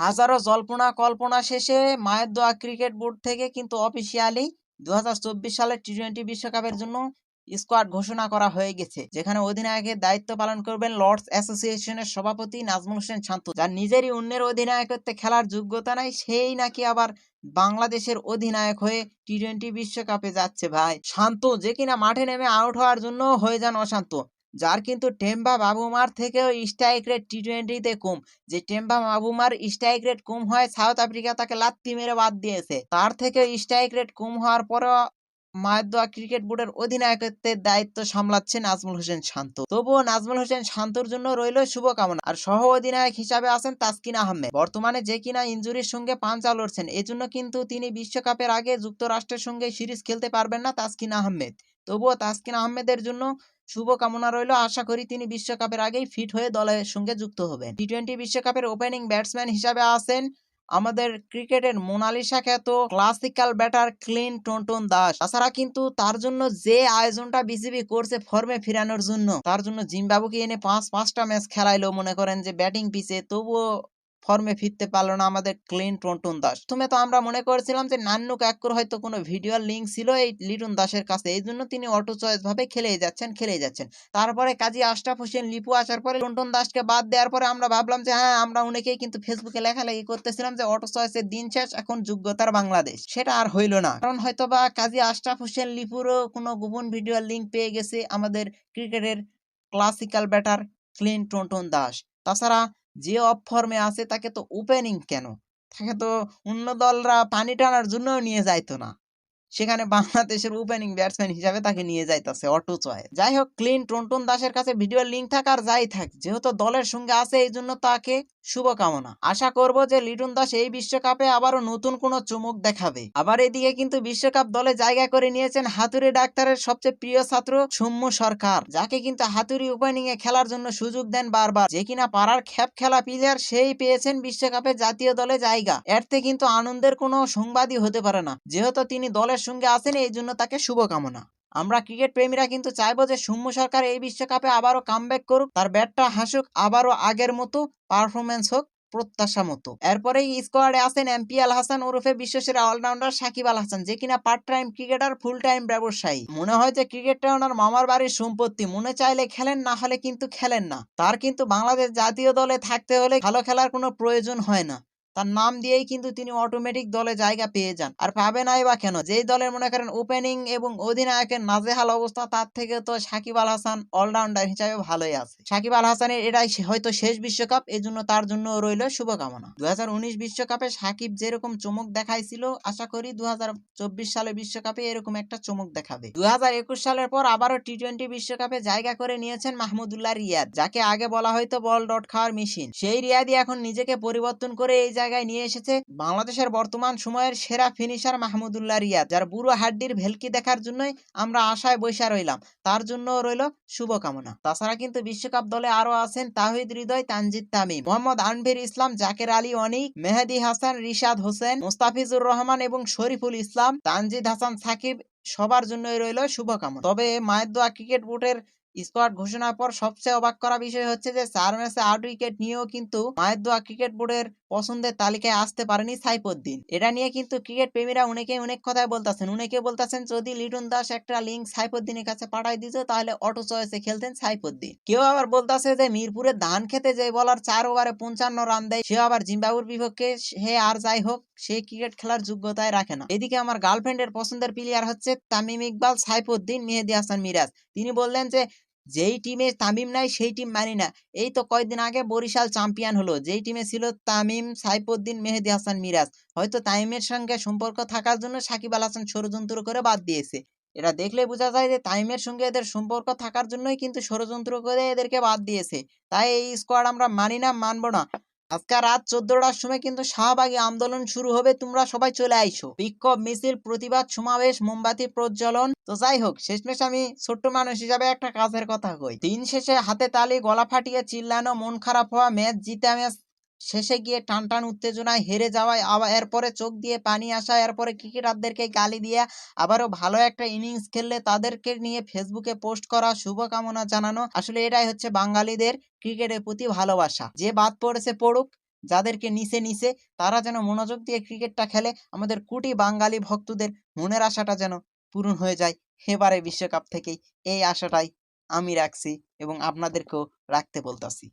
হাজারো জল্পনা কল্পনা শেষে মায়ের দোয়া ক্রিকেট বোর্ড থেকে কিন্তু অফিসিয়ালি দু সালের টি টোয়েন্টি বিশ্বকাপের জন্য স্কোয়াড ঘোষণা করা হয়ে গেছে, যেখানে অধিনায়কের দায়িত্ব পালন করবেন লর্ডস অ্যাসোসিয়েশনের সভাপতি নাজমুল হোসেন শান্ত। যার নিজেরই অন্যের অধিনায়কত্বে খেলার যোগ্যতা নাই, সেই নাকি আবার বাংলাদেশের অধিনায়ক হয়ে টি টোয়েন্টি বিশ্বকাপে যাচ্ছে ভাই। শান্ত, যে কিনা মাঠে নেমে আউট হওয়ার জন্য হয়ে যান অশান্ত। যার কিন্তু টেম্বা বাবুমার থেকেও স্ট্রাইক রেট টি টোয়েন্টিতে কম। যে টেম্বা বাবুমার স্ট্রাইক রেট কম হয় সাউথ আফ্রিকা তাকে লাত্তি মেরে বাদ দিয়েছে। তার থেকে স্ট্রাইক রেট কম হওয়ার পরেও মায়ের ক্রিকেট বোর্ডের অধিনায়কত্বের দায়িত্ব সামলাচ্ছে নাজমুল হোসেন শান্ত। তবুও নাজমুল হোসেন শান্তর জন্য রইল শুভকামনা। আর সহ অধিনায়ক হিসাবে আছেন তাসকিন আহমেদ। বর্তমানে যে কিনা ইঞ্জুরির সঙ্গে পাঞ্চা লড়ছেন, এজন্য কিন্তু তিনি বিশ্বকাপের আগে যুক্তরাষ্ট্রের সঙ্গে সিরিজ খেলতে পারবেন না তাসকিন আহমেদ। তবুও তাসকিন আহমেদের জন্য শুভকামনা রইল। আশা করি তিনি বিশ্বকাপের আগেই ফিট হয়ে দলের সঙ্গে যুক্ত হবেন। টি টোয়েন্টি বিশ্বকাপের ওপেনিং ব্যাটসম্যান হিসাবে আছেন আমাদের ক্রিকেটের মোনালিসা খ্যাত ক্লাসিক্যাল ব্যাটার ক্লিন টন্টন দাস। তাছাড়া কিন্তু তার জন্য যে আয়োজনটা বিসিবি করছে ফর্মে ফিরানোর জন্য, তার জন্য জিম্বাবুকে এনে পাঁচ পাঁচটা ম্যাচ খেলাইলো মনে করেন যে ব্যাটিং পিচে তবুও ফর্মে ফিরতে পারল না আমাদের ক্লিন টন্টন দাস। প্রথমে তো আমরা মনে করেছিলাম যে নান্নু কাকুর হয়তো কোনো ভিডিও লিঙ্ক ছিল এই লিটন দাসের কাছে। এই জন্য তিনি অটো চয়েস ভাবে খেলেই যাচ্ছেন খেলেই যাচ্ছেন। তারপরে কাজী আশরাফ হোসেন, লিপু আসার পরে টন্টন দাসকে বাদ দেওয়ার পরে আমরা ভাবলাম যে হ্যাঁ আমরা অনেকেই কিন্তু ফেসবুকে লেখালেখি করতেছিলাম যে অটো চয়েসের দিন শেষ, এখন যোগ্যতার বাংলাদেশ। সেটা আর হইল না। কারণ হয়তো বা কাজী আশরাফ হোসেন, লিপুরও কোনো গোপন ভিডিও লিঙ্ক পেয়ে গেছে আমাদের ক্রিকেটের ক্লাসিক্যাল ব্যাটার ক্লিন টন্টন দাস। তাছাড়া যে অফ ফর্মে আছে তাকে তো ওপেনিং কেন? তাকে তো অন্য দলরা পানি টানার জন্য নিয়ে যাইতো না। সেখানে বাংলাদেশের ওপেনিং ব্যাটসম্যান হিসাবে তাকে নিয়ে যাইতেছে অটো চয়। যাই হোক, ক্লিন টন্টন দাসের কাছে ভিডিও লিঙ্ক থাকার যাই থাক, যেহেতু দলের সঙ্গে আছে এই জন্য তাকে শুভকামনা। আশা করব যে লিটন দাস এই বিশ্বকাপে আবারও নতুন কোনো চমক দেখাবে। আবার এদিকে কিন্তু বিশ্বকাপ দলে জায়গা করে নিয়েছেন হাতুড়ি ডাক্তারের সবচেয়ে প্রিয় ছাত্র সৌম্য সরকার, যাকে কিন্তু হাতুড়ি ওপেনিং এ খেলার জন্য সুযোগ দেন বারবার। যে কিনা পাড়ার খ্যাপ খেলা প্লেয়ার, সেই পেয়েছেন বিশ্বকাপে জাতীয় দলে জায়গা। এরতে কিন্তু আনন্দের কোনো সংবাদই হতে পারে না। যেহেতু তিনি দলের সঙ্গে আছেন এই জন্য তাকে শুভকামনা। আমরা ক্রিকেট প্রেমীরা কিন্তু চাইব যে সৌম্য সরকার এই বিশ্বকাপে আবারও কামব্যাক করুক, তার ব্যাটটা হাসুক, আবারও আগের মতো পারফরমেন্স হোক, প্রত্যাশা মতো। এরপরে স্কোয়াডে আছেন এমপিএল হাসান ওরফে বিশ্বসেরা অলরাউন্ডার সাকিব আল হাসান, যে কিনা part time cricketer full time ব্যবসায়ী। মনে হয় যে ক্রিকেটটা ওনার মামার বাড়ির সম্পত্তি, মনে চাইলে খেলেন, না হলে কিন্তু খেলেন না। তার কিন্তু বাংলাদেশ জাতীয় দলে থাকতে হলে ভালো খেলার কোনো প্রয়োজন হয় না। তার নাম দিয়েই কিন্তু তিনি অটোমেটিক দলে জায়গা পেয়ে যান। আর পাবে নাই বা কেন? যেই দলের মনে করেন ওপেনিং এবং অধিনায়কের নাজেহাল অবস্থা, তার থেকে তো সাকিব আল হাসান অলরাউন্ডার হিসাবে ভালোই আছে। সাকিব আল হাসানের এটাই হয়তো শেষ বিশ্বকাপ এই জন্য তার জন্য রইল শুভকামনা। দু বিশ্বকাপে সাকিব যেরকম চমক দেখাইছিল, আশা করি দু হাজার চব্বিশ সালে বিশ্বকাপে এরকম একটা চমক দেখাবে। দু হাজার একুশ সালের পর আবারও টি টোয়েন্টি বিশ্বকাপে জায়গা করে নিয়েছেন মাহমুদুল্লাহ রিয়াদ, যাকে আগে বলা হয়তো বল ডট খাওয়ার মেশিন সেই রিয়াদই এখন নিজেকে পরিবর্তন করে এই জায়গায় নিয়ে এসেছে। বাংলাদেশের বর্তমান সময়ের সেরা ফিনিশার মাহমুদুল্লাহ রিয়াদ, যার বুড়ো হাড্ডির ভেলকি দেখার জন্যই আমরা আশায় বৈশা রইলাম। তার জন্য রইল শুভকামনা। তাছাড়া কিন্তু বিশ্বকাপ দলে আরও আছেন তাহিদ হৃদয়, তানজিদ তামিম, মোহাম্মদ আনভির ইসলাম, জাকের আলী অনিক, মেহেদি হাসান, রিশাদ হোসেন, মুস্তাফিজুর রহমান এবং শরীফুল ইসলাম, তানজিদ হাসান সাকিব সবার জন্যই রইল শুভকামনা। তবে মায়ের দোয়া ক্রিকেট বোর্ডের স্কোয়াড ঘোষণার পর সবচেয়ে অবাক করা বিষয় হচ্ছে যে চার ম্যাচে আট উইকেট নিয়েও কিন্তু মায়ের ক্রিকেট বোর্ডের পছন্দের তালিকায় আসতে পারেনি সাইফুদ্দিন। এটা নিয়ে কিন্তু ক্রিকেট প্রেমীরা অনেকেই অনেক কথাই বলতেছেন। অনেকে বলতেছেন, যদি লিটন দাস একটা লিঙ্ক সাইফুদ্দিনের কাছে পাঠাই দিত, তাহলে অটো চয়েসে খেলতেন সাইফুদ্দিন। কেউ আবার বলতেছে যে মিরপুরে ধান খেতে যে বলার চার ওভারে পঞ্চান্ন রান দেয় সে আবার জিম্বাবুর বিপক্ষে সে আর যাই হোক, সে ক্রিকেট খেলার যোগ্যতায় রাখে না। এদিকে আমার গার্লফ্রেন্ডের পছন্দের প্লেয়ার হচ্ছে তামিম ইকবাল, সাইফুদ্দিন, মেহেদি হাসান মিরাজ। তিনি বললেন যে যেই টিমে তামিম নাই, সেই টিম মানি না। এই তো কয়েকদিন আগে বরিশাল চ্যাম্পিয়ন হলো। যেই টিমে ছিল তামিম, সাইফুদ্দিন, মেহেদি হাসান, মিরাজ। হয়তো তামিমের সঙ্গে সম্পর্ক থাকার জন্য সাকিব আল হাসান ষড়যন্ত্র করে বাদ দিয়েছে। এটা দেখলে বোঝা যায় যে তামিমের সঙ্গে এদের সম্পর্ক থাকার জন্যই কিন্তু ষড়যন্ত্র করে এদেরকে বাদ দিয়েছে। তাই এই স্কোয়াড আমরা মানি না, মানবো না। আজকে রাত চোদ্দটার সময় কিন্তু শাহবাগী আন্দোলন শুরু হবে, তোমরা সবাই চলে আইসো। বিক্ষোভ, মিছিল, প্রতিবাদ, সমাবেশ, মোমবাতি প্রজ্বলন। তো যাই হোক, শেষমেশ আমি ছোট্ট মানুষ হিসাবে একটা কাজের কথা কই। দিন শেষে হাতে তালি, গলা ফাটিয়ে, চিল্লানো, মন খারাপ হওয়া, ম্যাচ জিতে ম্যাচ শেষে গিয়ে টান টান উত্তেজনায় হেরে যাওয়ায় আবার এরপরে চোখ দিয়ে পানি আসা এরপরে ক্রিকেটারদেরকে গালি দিয়ে আবারও ভালো একটা ইনিংস খেললে তাদেরকে নিয়ে ফেসবুকে পোস্ট করা শুভকামনা জানানো। আসলে এটাই হচ্ছে বাঙালিদের ক্রিকেটের প্রতি ভালোবাসা। যে বাদ পড়েছে পড়ুক, যাদেরকে নিচে নিচে, তারা যেন মনোযোগ দিয়ে ক্রিকেটটা খেলে, আমাদের কোটি বাঙালি ভক্তদের মনের আশাটা যেন পূরণ হয়ে যায় এবারে বিশ্বকাপ থেকেই। এই আশাটাই আমি রাখছি এবং আপনাদেরকেও রাখতে বলতাছি।